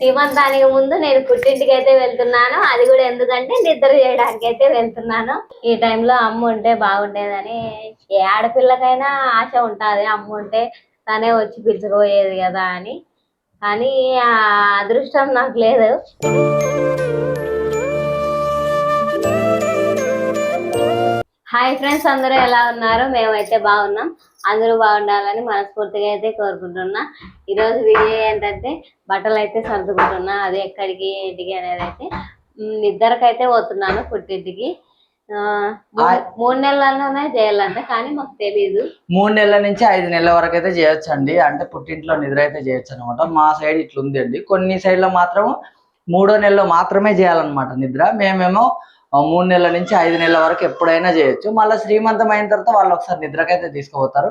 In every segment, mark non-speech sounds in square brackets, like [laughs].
సీమంతానికి ముందు నేను పుట్టింటికి అయితే వెళ్తున్నాను. అది కూడా ఎందుకంటే నిద్ర చేయడానికి అయితే వెళ్తున్నాను. ఈ టైంలో అమ్మ ఉంటే బాగుండేదని. ఏ ఆడపిల్లకైనా ఆశ ఉంటుంది అమ్మ ఉంటే తనే వచ్చి పిలుచుకోయేది కదా అని. కానీ ఆ అదృష్టం నాకు లేదు. హాయ్ ఫ్రెండ్స్ అందరూ ఎలా ఉన్నారు? మేమైతే బాగున్నాం. అందరూ బాగుండాలని మనస్ఫూర్తిగా అయితే కోరుకుంటున్నా. ఈరోజు వీడియో ఏంటంటే బట్టలు అయితే సర్దుకుంటున్నా. అది ఎక్కడికి ఏంటికి అనేది అయితే నిద్రకైతే పోతున్నాను పుట్టింటికి. మూడు నెలల్లోనే చేయాలంట కానీ మాకు తెలీదు. మూడు నెలల నుంచి ఐదు నెలల వరకు అయితే చేయొచ్చు అండి అంటే పుట్టింట్లో నిద్ర అయితే చేయొచ్చు అనమాట మా సైడ్ ఇట్లా ఉంది అండి కొన్ని సైడ్లో మాత్రం మూడో నెలలో మాత్రమే చేయాలన్నమాట నిద్ర. మేమేమో మూడు నెలల నుంచి ఐదు నెలల వరకు ఎప్పుడైనా చేయొచ్చు. మళ్ళీ శ్రీమంతం అయిన తర్వాత వాళ్ళు ఒకసారి నిద్రకైతే తీసుకుపోతారు.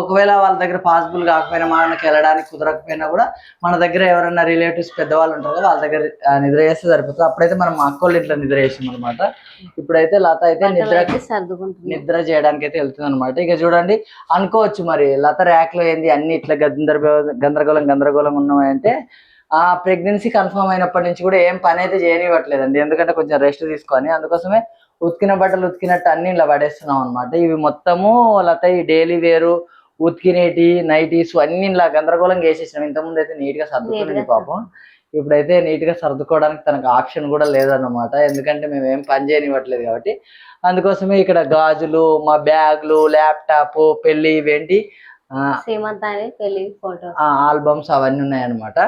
ఒకవేళ వాళ్ళ దగ్గర పాసిబుల్ కాకపోయినా మనకి వెళ్ళడానికి కుదరకపోయినా కూడా మన దగ్గర ఎవరైనా రిలేటివ్స్ పెద్దవాళ్ళు ఉంటారు కదా వాళ్ళ దగ్గర నిద్ర చేస్తే సరిపోతుంది. అప్పుడైతే మనం మా అక్కోళ్ళ ఇంట్లో నిద్ర చేసాం అనమాట ఇప్పుడైతే లత అయితే నిద్ర నిద్ర చేయడానికి అయితే వెళ్తుంది అనమాట ఇక చూడండి అనుకోవచ్చు మరి లత ర్యాక్లో ఏంది అన్ని ఇట్లా గందరగో గందరగోళం గందరగోళం ఉన్నాయంటే ఆ ప్రెగ్నెన్సీ కన్ఫర్మ్ అయినప్పటి నుంచి కూడా ఏం పని అయితే చేయనివ్వట్లేదండి. ఎందుకంటే కొంచెం రెస్ట్ తీసుకొని అందుకోసమే ఉతికిన బట్టలు ఉతికినట్టు అన్ని ఇలా పడేస్తున్నాం అనమాట ఇవి మొత్తము లత ఈ డైలీ వేరు ఉతికినేటి నైటీస్ అన్ని ఇలా గందరగోళంగా వేసేసినాం. ఇంతకుముందు అయితే నీట్గా సర్దుకునేది గా పాపం. ఇప్పుడైతే నీట్గా సర్దుకోవడానికి తనకు ఆప్షన్ కూడా లేదన్నమాట. ఎందుకంటే మేము ఏం పని చేయనివ్వట్లేదు కాబట్టి. అందుకోసమే ఇక్కడ గాజులు మా బ్యాగులు ల్యాప్టాప్ పెళ్ళి ఇవేంటి ఆల్బమ్స్ అవన్నీ ఉన్నాయన్నమాట.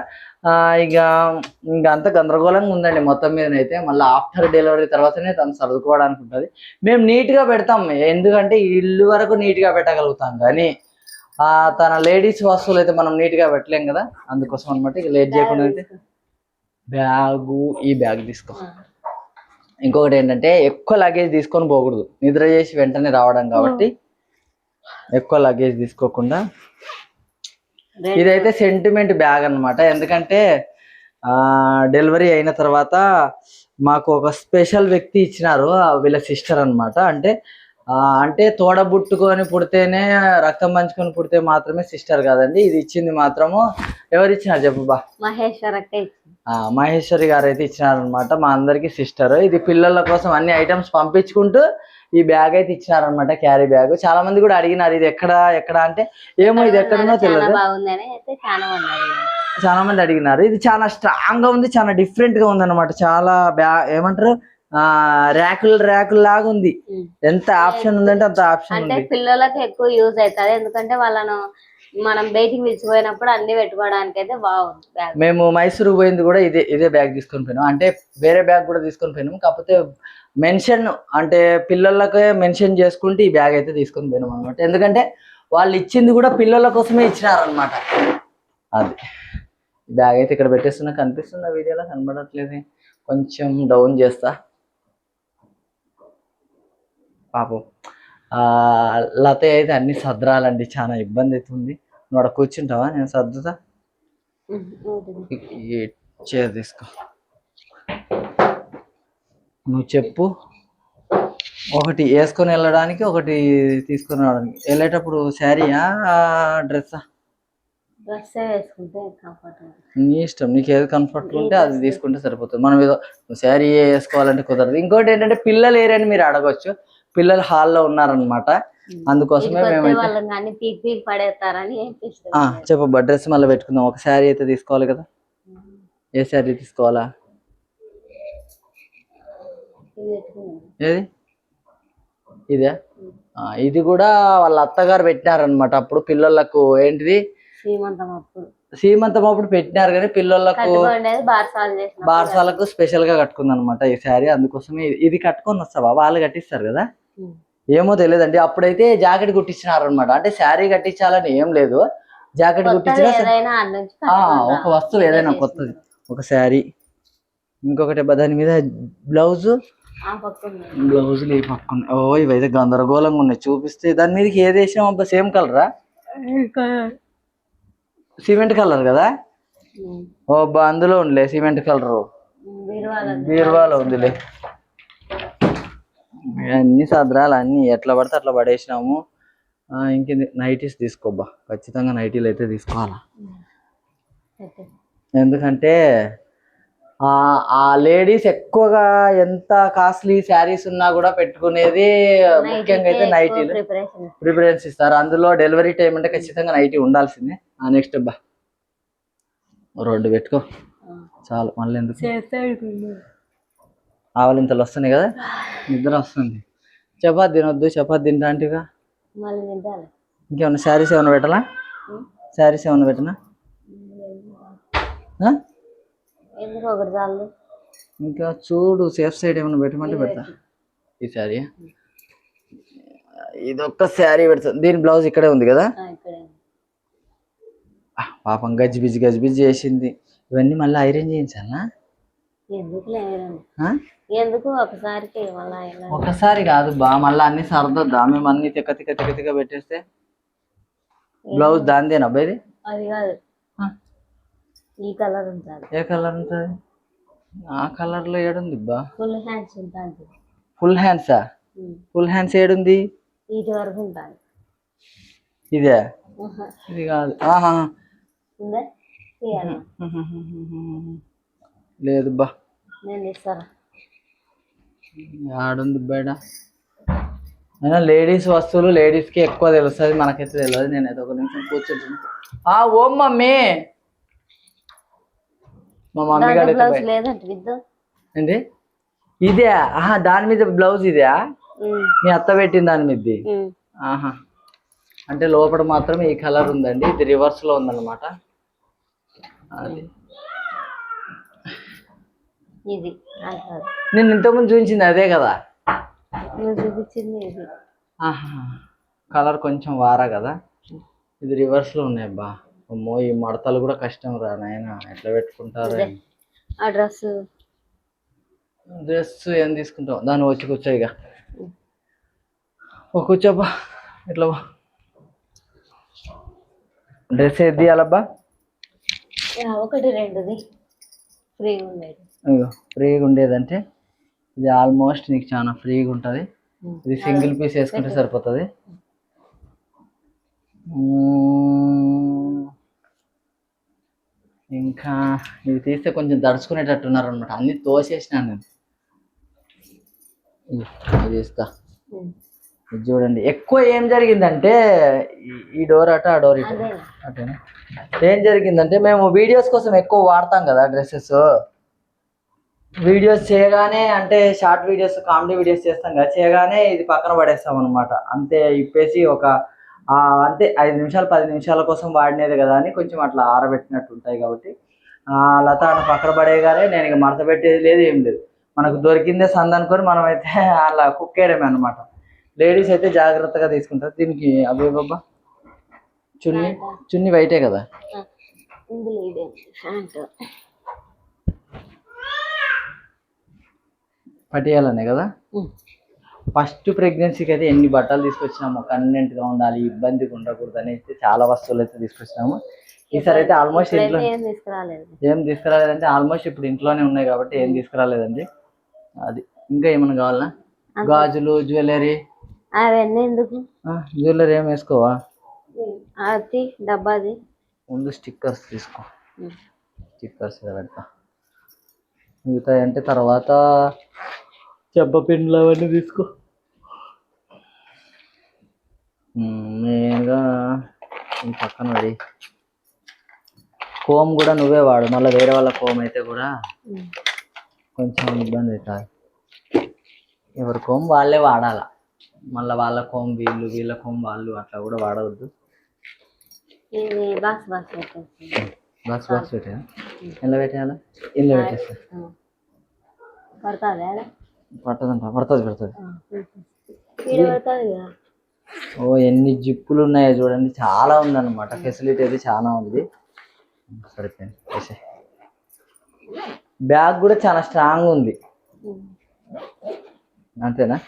ఆ, ఇక ఇంకా అంత గందరగోళంగా ఉందండి మొత్తం మీదనైతే. మళ్ళీ ఆఫ్టర్ డెలివరీ తర్వాతనే తను సర్దుకోవడానికి ఉంటుంది. మేము నీట్గా పెడతాం. ఎందుకంటే ఇల్లు వరకు నీట్గా పెట్టగలుగుతాం కానీ ఆ తన లేడీస్ వస్తువులు అయితే మనం నీట్గా పెట్టలేం కదా. అందుకోసం అనమాట ఇక లేట్ చేయకుండా అయితే బ్యాగు ఈ బ్యాగ్ తీసుకో. ఇంకొకటి ఏంటంటే ఎక్కువ లగేజ్ తీసుకొని పోకూడదు. నిద్ర చేసి వెంటనే రావడం కాబట్టి. ఎక్కువ లగేజ్ తీసుకోకుండా. ఇదైతే సెంటిమెంట్ బ్యాగ్ అన్నమాట. ఎందుకంటే ఆ డెలివరీ అయిన తర్వాత మాకు ఒక స్పెషల్ వ్యక్తి ఇచ్చినారు వీళ్ళ సిస్టర్ అన్నమాట. అంటే అంటే తోడబుట్టుకొని పుడితేనే రక్తం పంచుకొని పుడితే మాత్రమే సిస్టర్ కాదండి. ఇది ఇచ్చింది మాత్రము ఎవరు ఇచ్చినారు చెప్పు బా. మహేశ్వరి గారు అయితే ఇచ్చినారనమాట మా అందరికి సిస్టర్ ఇది పిల్లల కోసం అన్ని ఐటమ్స్ పంపించుకుంటూ ఈ బ్యాగ్ అయితే ఇచ్చినారనమాట క్యారీ బ్యాగ్ చాలా మంది కూడా అడిగినారు ఇది ఎక్కడ ఎక్కడ? అంటే ఏమో ఇది ఎక్కడనో చాలా తెలియదు చాలా మంది అడిగినారు. ఇది చాలా స్ట్రాంగ్గా ఉంది చాలా డిఫరెంట్గా ఉంది అనమాట చాలా బ్యా ఏమంటారు? ఆ ర్యాకులు ర్యాకులు లాగా ఉంది. ఎంత ఆప్షన్ ఉందంటే అంత ఆప్షన్ అంటే పిల్లలకు ఎక్కువ యూజ్ అవుతుంది. ఎందుకంటే వాళ్ళను మనం బయటికి పిలిచిపోయినప్పుడు అన్ని పెట్టుకోవడానికి అయితే బాగుంది బ్యాగ్ మేము మైసూరు పోయింది కూడా ఇదే ఇదే బ్యాగ్ తీసుకొని పోయినాం. అంటే వేరే బ్యాగ్ కూడా తీసుకొని పోయినాం. కాకపోతే మెన్షన్ అంటే పిల్లలకే మెన్షన్ చేసుకుంటే ఈ బ్యాగ్ అయితే తీసుకొని పోయినాం అనమాట ఎందుకంటే వాళ్ళు ఇచ్చింది కూడా పిల్లల కోసమే ఇచ్చినారనమాట అది. బ్యాగ్ అయితే ఇక్కడ పెట్టేస్తున్నా. కనిపిస్తుందా వీడియోలో కనబడట్లేదు. కొంచెం డౌన్ చేస్తా. పాపం. ఆ, లత అయితే అన్ని సదరాలండి చాలా ఇబ్బంది అవుతుంది. నువ్వు అక్కడ కూర్చుంటావా? నేను సర్దుతా. చైర్ తీసుకో. నువ్వు చెప్పు. ఒకటి వేసుకొని వెళ్ళడానికి ఒకటి తీసుకొని రావడానికి. వెళ్ళేటప్పుడు శారీయా డ్రెస్సా? డ్రెస్ వేసుకుంటే కంఫర్ట్ నీ ఇష్టం. నీకు ఏది కంఫర్ట్ ఉంటే అది తీసుకుంటే సరిపోతుంది. మనం ఏదో శారీ వేసుకోవాలంటే కుదరదు. ఇంకోటి ఏంటంటే పిల్లలు ఏరని మీరు అడగొచ్చు. పిల్లలు హాల్లో ఉన్నారనమాట అందుకోసమే మేమైతే ఆ, చెప్పబ్బా డ్రెస్ మళ్ళీ పెట్టుకుందాం. ఒక శారీ అయితే తీసుకోవాలి కదా? ఏ శారీ తీసుకోవాలా. ఏది? ఇదే? ఇది కూడా వాళ్ళ అత్తగారు పెట్టినారనమాట అప్పుడు పిల్లలకు ఏంటిది? అప్పుడు. సీమంతం అప్పుడు పెట్టినారు కానీ పిల్లలకు బార్సాలకు స్పెషల్గా కట్టుకుంది అనమాట ఈ శారీ. అందుకోసమే ఇది- కట్టుకొని వస్తావా? వాళ్ళు కట్టిస్తారు కదా? ఏమో తెలియదండి. అప్పుడైతే జాకెట్ కుట్టించినారు అనమాట అంటే శారీ కట్టించాలని ఏం లేదు. జాకెట్ కుట్టించిన ఒక వస్తువు ఏదైనా కొత్తది. ఒక శారీ. ఇంకొకటి దాని మీద బ్లౌజ్. బ్లౌజులు ఈ పక్కన. ఓ ఇవైతే గందరగోళంగా ఉన్నాయి. చూపిస్తే దాని మీదకి ఏది వేసినాం అబ్బా సేమ్ కలరా? సిమెంట్ కలర్ కదా. ఓ అబ్బా అందులో ఉండలే సిమెంట్ కలర్. బీరువాలో ఉంది. బీరువాలో ఉందిలే. అన్ని సదరాలు అన్ని. ఎట్లా పడితే అట్లా పడేసినాము. ఆ, ఇంకేంది? నైటీస్ తీసుకోబ్బా. ఖచ్చితంగా నైటీలు అయితే తీసుకోవాలా. ఎందుకంటే ఆ ఆ లేడీస్ ఎక్కువగా ఎంత కాస్ట్లీ శారీస్ ఉన్నా కూడా పెట్టుకునేది ముఖ్యంగా అయితే నైటీలు. ప్రిపరేషన్ ప్రిఫరెన్స్ ఇస్తారు. అందులో డెలివరీ టైం అంటే ఖచ్చితంగా నైటీ ఉండాల్సిందే. ఆ నెక్స్ట్ బా. రెండు పెట్టుకో. చాలు మళ్ళీ ఎందుకు? ఆవలింతలు వస్తున్నాయి కదా? నిద్ర వస్తుంది. చపాతి తినొద్దు చపాతి తింటాంటిగా ఇంకేమన్నా శారీస్ ఏమైనా పెట్టాలా? శారీస్ ఏమైనా పెట్టనా? ఆ? ఎందుకు ఒకటి చాలు? ఇంకా చూడు సేఫ్ సైడ్ ఏమైనా పెట్టమంటే పెడతా. ఈ శారీ ఇది ఒక్క శారీ పెడతా. దీని బ్లౌజ్ ఇక్కడే ఉంది కదా? పాపం గజిబిజి గజిబిజి చేసింది. ఇవన్నీ మళ్ళీ ఐరన్ చేయించాలా? ఎందుకు ఒకసారి కాదు బా మళ్ళీ అన్ని సరదొద్దా? మేము అన్ని తిక్క తిక్క తిక్క తిక్క పెట్టేస్తే. బ్లౌజ్ దానిదేనా అబ్బాయి అది కాదు. ఈ కలర్ ఉంటుంది. ఏ కలర్ ఉంటుంది? ఆ కలర్లో ఏడుంది బా. ఫుల్ హ్యాండ్స్ ఉంటుంది. ఫుల్ హ్యాండ్సా ఫుల్ హ్యాండ్స్ ఏడుంది? ఇటు వరకు ఉంటుంది. ఇదే? ఇది కాదు. ఆహా. లేదు బా. నేను ఇస్తాను ఆడుంది బయట అయినా లేడీస్ వస్తువులు లేడీస్కి ఎక్కువ తెలుస్తుంది మనకైతే తెలియదు నేనైతే ఒక నిమిషం కూర్చుంటాను ఆ ఓం మమ్మీ మా మమ్మీ గారు బ్లౌజ్ లేదంటే విద్దు. ఏంటి? ఇదే ఆహా దాని మీద బ్లౌజ్ ఇదే మీ అత్త పెట్టిన దాని మీదది? ఆహా. అంటే లోపల మాత్రం ఈ కలర్ ఉందండి ఇది రివర్స్లో ఉందన్నమాట. అది. ఇది నేను ఇంతకుముందు చూపించింది అదే కదా? చూపించింది ఇది. ఆహా. కలర్ కొంచెం వారా కదా? ఇది రివర్స్లో ఉన్నాయి బా అమ్మో ఈ మడతలు కూడా కష్టం రా నాయన. ఎట్లా పెట్టుకుంటారు? ఆ డ్రెస్. డ్రెస్ ఏం తీసుకుంటావు? దాన్ని వచ్చి కూర్చో ఇక. ఓ కూర్చోబ్బా ఇట్లా డ్రెస్ ఏది తీయాలబ్బా? ఒకటి రెండుది. ఫ్రీగా ఉండేది. ఇగో ఫ్రీగా ఉండేదంటే ఇది ఆల్మోస్ట్ నీకు చాలా ఫ్రీగా ఉంటుంది. ఇది సింగిల్ పీస్ వేసుకుంటే సరిపోతుంది. ఇంకా ఇది తీస్తే కొంచెం దడుచుకునేటట్టు ఉన్నారు అనమాట అన్ని తోసేసినాను నేను. ఇగో, ఇది చూడండి. ఎక్కువ ఏం జరిగిందంటే ఈ- డోర్ అట ఆ డోర్ ఇటు. అటేనా? ఏం జరిగిందంటే మేము వీడియోస్ కోసం ఎక్కువ వాడతాం కదా డ్రెస్సెస్. వీడియోస్ చేయగానే అంటే షార్ట్ వీడియోస్ కామెడీ వీడియోస్ చేస్తాం కదా చేయగానే ఇది పక్కన పడేస్తాం అనమాట అంతే ఇప్పేసి ఒక అంతే ఐదు నిమిషాలు పది నిమిషాల కోసం వాడినది కదా అని కొంచెం అట్లా ఆరబెట్టినట్టు ఉంటాయి కాబట్టి. ఆ, లత అని పక్కన పడేయగానే నేను ఇక మడత పెట్టేది లేదు ఏం లేదు. మనకు దొరికిందే సంద అనుకొని మనం అయితే [laughs] అలా కుక్కేయడమే అనమాట లేడీస్ అయితే జాగ్రత్తగా తీసుకుంటారు. దీనికి అవి బాబా చున్నీ చున్నీ వైటే కదా? పటియాలనే కదా? ఫస్ట్ ప్రెగ్నెన్సీకి అయితే ఎన్ని బట్టలు తీసుకొచ్చినాము convenient గా ఉండాలి ఇబ్బందిగా ఉండకూడదు అని అయితే చాలా వస్తువులు అయితే తీసుకొచ్చినాము. ఈసారి అయితే ఆల్మోస్ట్ ఇంట్లో ఏం తీసుకురాలేదు. ఏం తీసుకురాలేదంటే ఆల్మోస్ట్ ఇప్పుడు ఇంట్లోనే ఉన్నాయి కాబట్టి ఏం తీసుకురాలేదండి. అది ఇంకా ఏమైనా కావాలా గాజులు జ్యువెలరీ. అవన్నీ ఎందుకు? జ్యువెలరీ ఏం వేసుకోవా? అది డబ్బాది. ముందు స్టిక్కర్స్ తీసుకో. స్టిక్కర్స్ పెడతా. మిగతా అంటే తర్వాత చెబ్బ పిండ్లు అవన్నీ తీసుకో. మెయిన్గా ఈ పక్కన పడి కోమ్ కూడా నువ్వే వాడు మళ్ళీ వేరే వాళ్ళ కోమ్ అయితే కూడా కొంచెం ఇబ్బంది అవుతుంది. ఎవరి కోమ్ వాళ్ళే వాడాల? మళ్ళీ వాళ్ళ కోమ్ వీళ్ళు వీళ్ళ కోమ్ వాళ్ళు అట్లా కూడా వాడవద్దు. బాక్స్ బాక్స్ పెట్టా ఎలా పెట్టేయాలా? ఇల్లు పెట్టేస్తా. పడుతుంది? పట్టదంట పడుతుంది పడుతుంది. ఓ ఎన్ని జిప్పులు ఉన్నాయో చూడండి. చాలా ఉందన్నమాట. ఫెసిలిటీ అయితే చాలా ఉంది. వేసేయ్. బ్యాగ్ కూడా చాలా స్ట్రాంగ్ ఉంది. అంతేనా?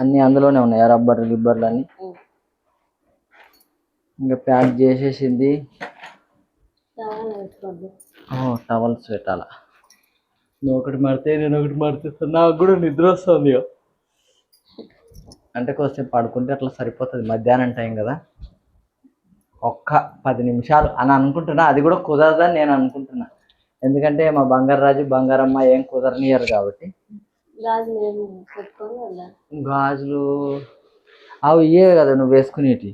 అన్ని అందులోనే ఉన్నాయి. రబ్బర్ గిబ్బర్లు అన్ని. ఇంకా ప్యాక్ చేసేసింది. టవల్స్ పెట్టాల? నువ్వు ఒకటి మడితే నేను ఒకటి మడితే నాకు కూడా నిద్ర వస్తుంది. అంటే కొంచెం పడుకుంటే అట్లా సరిపోతుంది. మధ్యాహ్నం టైం కదా. ఒక్క పది నిమిషాలు అని అనుకుంటున్నా. అది కూడా కుదరదని నేను అనుకుంటున్నా. ఎందుకంటే మా బంగారాజు బంగారమ్మ ఏం కుదరనియరు కాబట్టి. గాజులు అవి ఇవే కదా నువ్వు వేసుకునేటి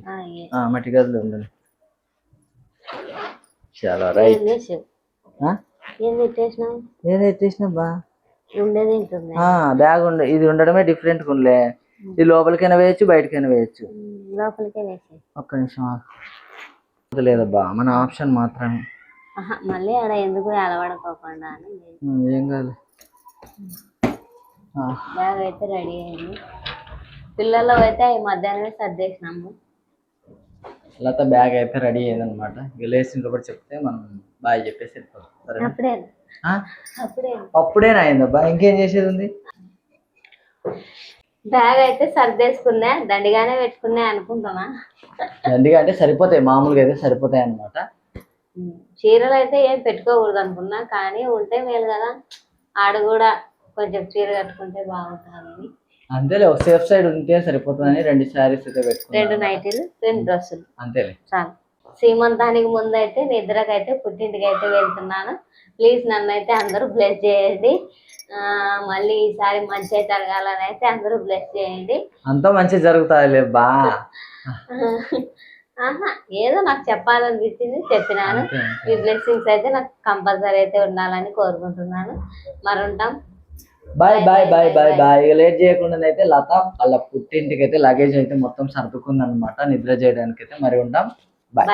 మట్టి గాజులు ఉండాలి చాలా రైట్. ఏదో ఎత్తేసిన? బా. బ్యాగ్ ఉండే ఇది ఉండడమే డిఫరెంట్ ఉండలే ఇది లోపలికైనా వేయచ్చు బయటకైనా వేయచ్చు. ఒక్క నిమిషం. లేదబ్బా మన ఆప్షన్ మాత్రమే. మళ్ళీ ఆడ ఎందుకు అలవడకోకుండా ఏం కాదు. బ్యాగ్ అయితే రెడీ అయింది. పిల్లలు అయితే ఈ మధ్యాహ్నమే సర్దేసినాము. లత బ్యాగ్ అయితే రెడీ ఇక లేచిన కూడా చెప్తే మనం బాయ్ చెప్పేసి అప్పుడే. అప్పుడేనా అయిందబ్బా ఇంకేం చేసేది ఉంది? బ్యాగ్ అయితే సర్దేసుకున్నా దండిగానే పెట్టుకున్నా అనుకుంటున్నా. ఎందుకంటే అంటే సరిపోతాయి మామూలుగా అయితే సరిపోతాయి అనమాట చీరలు అయితే ఏం పెట్టుకోకూడదు అనుకున్నా కానీ ఉంటే మేలు కదా. ఆడ కూడా కొంచెం చీర కట్టుకుంటే బాగుంటుందని అంతేలే ఒక సేఫ్ సైడ్ ఉంటే సరిపోతుందని రెండు శారీస్ అయితే రెండు నైటీలు రెండు డ్రెస్సులు. అంతేలే. చాలు. సీమంతానికి ముందు అయితే నిద్రకైతే పుట్టింటికి అయితే వెళ్తున్నాను. ప్లీజ్ నన్ను అయితే అందరూ బ్లెస్ చేయండి. మళ్ళీ ఈసారి మంచి జరగాలని అయితే అందరూ బ్లెస్ చేయండి. అంతా మంచి జరుగుతాయిలే బా. ఆహా ఏదో నాకు చెప్పాలనిపించింది చెప్పినాను. మీ బ్లెస్సింగ్స్ అయితే నాకు కంపల్సరీ అయితే ఉండాలని కోరుకుంటున్నాను. మరి ఉంటాం bye bye bye bye bye ఇక లేట్ చేయకుండా అయితే లత వాళ్ళ పుట్టింటికి అయితే లగేజ్ అయితే మొత్తం సర్దుకుందనమాట నిద్ర చేయడానికి అయితే మరి ఉంటాం. బాయ్